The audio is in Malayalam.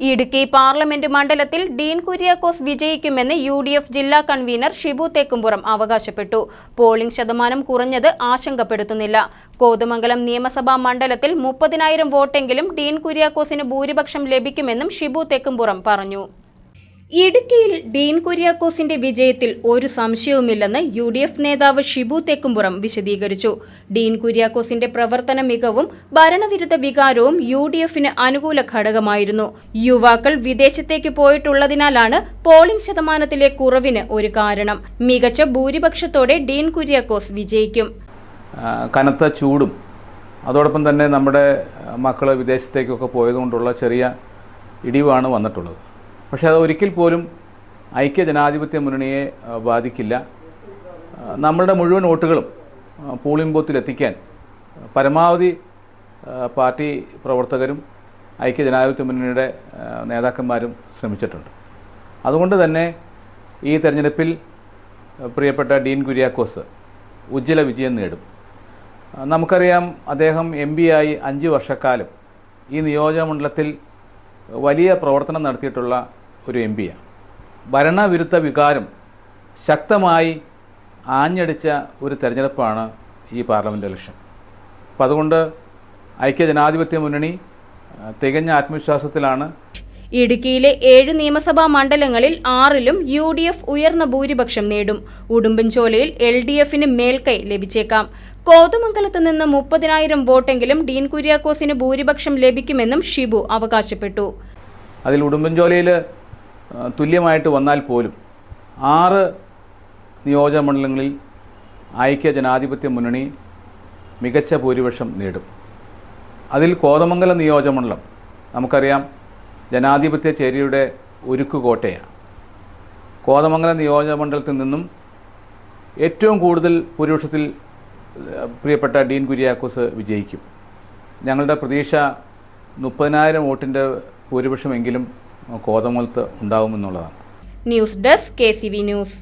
ഇടുക്കി പാർലമെന്റ് മണ്ഡലത്തിൽ ഡീൻ കുര്യാക്കോസ് വിജയിക്കുമെന്ന് യു ഡി എഫ് ജില്ലാ കൺവീനർ ഷിബു തേക്കുംപുറം അവകാശപ്പെട്ടു. പോളിംഗ് ശതമാനം കുറഞ്ഞത് ആശങ്കപ്പെടുത്തുന്നില്ല. കോതമംഗലം നിയമസഭാ മണ്ഡലത്തിൽ മുപ്പതിനായിരം വോട്ടെങ്കിലും ഡീൻ കുര്യാക്കോസിന് ഭൂരിപക്ഷം ലഭിക്കുമെന്നും ഷിബു തേക്കുംപുറം പറഞ്ഞു. ഇടുക്കിയിൽ ഡീൻ കുര്യാക്കോസിന്റെ വിജയത്തിൽ ഒരു സംശയവുമില്ലെന്ന് യു ഡി എഫ് നേതാവ് ഷിബു തെക്കുംപുറം വിശദീകരിച്ചു. ഡീൻ കുര്യാക്കോസിന്റെ പ്രവർത്തന മികവും ഭരണവിരുദ്ധ വികാരവും യു ഡി എഫിന് അനുകൂല ഘടകമായിരുന്നു. യുവാക്കൾ വിദേശത്തേക്ക് പോയിട്ടുള്ളതിനാലാണ് പോളിംഗ് ശതമാനത്തിലെ കുറവിന് ഒരു കാരണം. മികച്ച ഭൂരിപക്ഷത്തോടെ ഡീൻ കുര്യാക്കോസ് വിജയിക്കും. കനത്ത ചൂടും അതോടൊപ്പം തന്നെ നമ്മുടെ മക്കൾ വിദേശത്തേക്കൊക്കെ പോയതുകൊണ്ടുള്ള ചെറിയ ഇടിവാണ് വന്നിട്ടുള്ളത്. പക്ഷേ അത് ഒരിക്കൽ പോലും ഐക്യ ജനാധിപത്യ മുന്നണിയെ ബാധിക്കില്ല. നമ്മളുടെ മുഴുവൻ വോട്ടുകളും പോളിംഗ് ബൂത്തിലെത്തിക്കാൻ പരമാവധി പാർട്ടി പ്രവർത്തകരും ഐക്യ ജനാധിപത്യ മുന്നണിയുടെ നേതാക്കന്മാരും ശ്രമിച്ചിട്ടുണ്ട്. അതുകൊണ്ട് തന്നെ ഈ തെരഞ്ഞെടുപ്പിൽ പ്രിയപ്പെട്ട ഡീൻ കുര്യാക്കോസ് ഉജ്ജ്വല വിജയം നേടും. നമുക്കറിയാം അദ്ദേഹം എം പി ആയി അഞ്ച് വർഷക്കാലം ഈ നിയോജക മണ്ഡലത്തിൽ വലിയ പ്രവർത്തനം നടത്തിയിട്ടുള്ള ഒരു എം പിയാണ് ഭരണവിരുദ്ധ വികാരം ശക്തമായി ആഞ്ഞടിച്ച ഒരു തെരഞ്ഞെടുപ്പാണ് ഈ പാർലമെന്റ് ഇലക്ഷൻ. അപ്പം അതുകൊണ്ട് ഐക്യ ജനാധിപത്യ മുന്നണി തികഞ്ഞ ആത്മവിശ്വാസത്തിലാണ്. ഇടുക്കിയിലെ ഏഴ് നിയമസഭാ മണ്ഡലങ്ങളിൽ ആറിലും യു ഡി എഫ് ഉയർന്ന ഭൂരിപക്ഷം നേടും. ഉടുമ്പൻചോലയിൽ എൽ ഡി എഫിന് മേൽക്കൈ ലഭിച്ചേക്കാം. കോതമംഗലത്ത് നിന്ന് മുപ്പതിനായിരം വോട്ടെങ്കിലും ഡീൻ കുര്യാക്കോസിന് ഭൂരിപക്ഷം ലഭിക്കുമെന്നും ഷിബു അവകാശപ്പെട്ടു. അതിൽ ഉടുമ്പൻചോലയിൽ തുല്യമായിട്ട് വന്നാൽ പോലും ആറ് നിയോജകമണ്ഡലങ്ങളിൽ ഐക്യ ജനാധിപത്യ മുന്നണി മികച്ച ഭൂരിപക്ഷം നേടും. അതിൽ കോതമംഗലം നിയോജകമണ്ഡലം നമുക്കറിയാം ജനാധിപത്യ ചേരിയുടെ ഉരുക്കുകോട്ടയാണ്. കോതമംഗലം നിയോജകമണ്ഡലത്തിൽ നിന്നും ഏറ്റവും കൂടുതൽ ഭൂരിപക്ഷത്തിൽ പ്രിയപ്പെട്ട ഡീൻ കുര്യാക്കോസ് വിജയിക്കും. ഞങ്ങളുടെ പ്രതീക്ഷ മുപ്പതിനായിരം വോട്ടിന്റെ ഭൂരിപക്ഷമെങ്കിലും കോതമംഗലത്ത് ഉണ്ടാകുമെന്നുള്ളതാണ് ന്യൂസ് ഡെസ്ക് കെ ന്യൂസ്.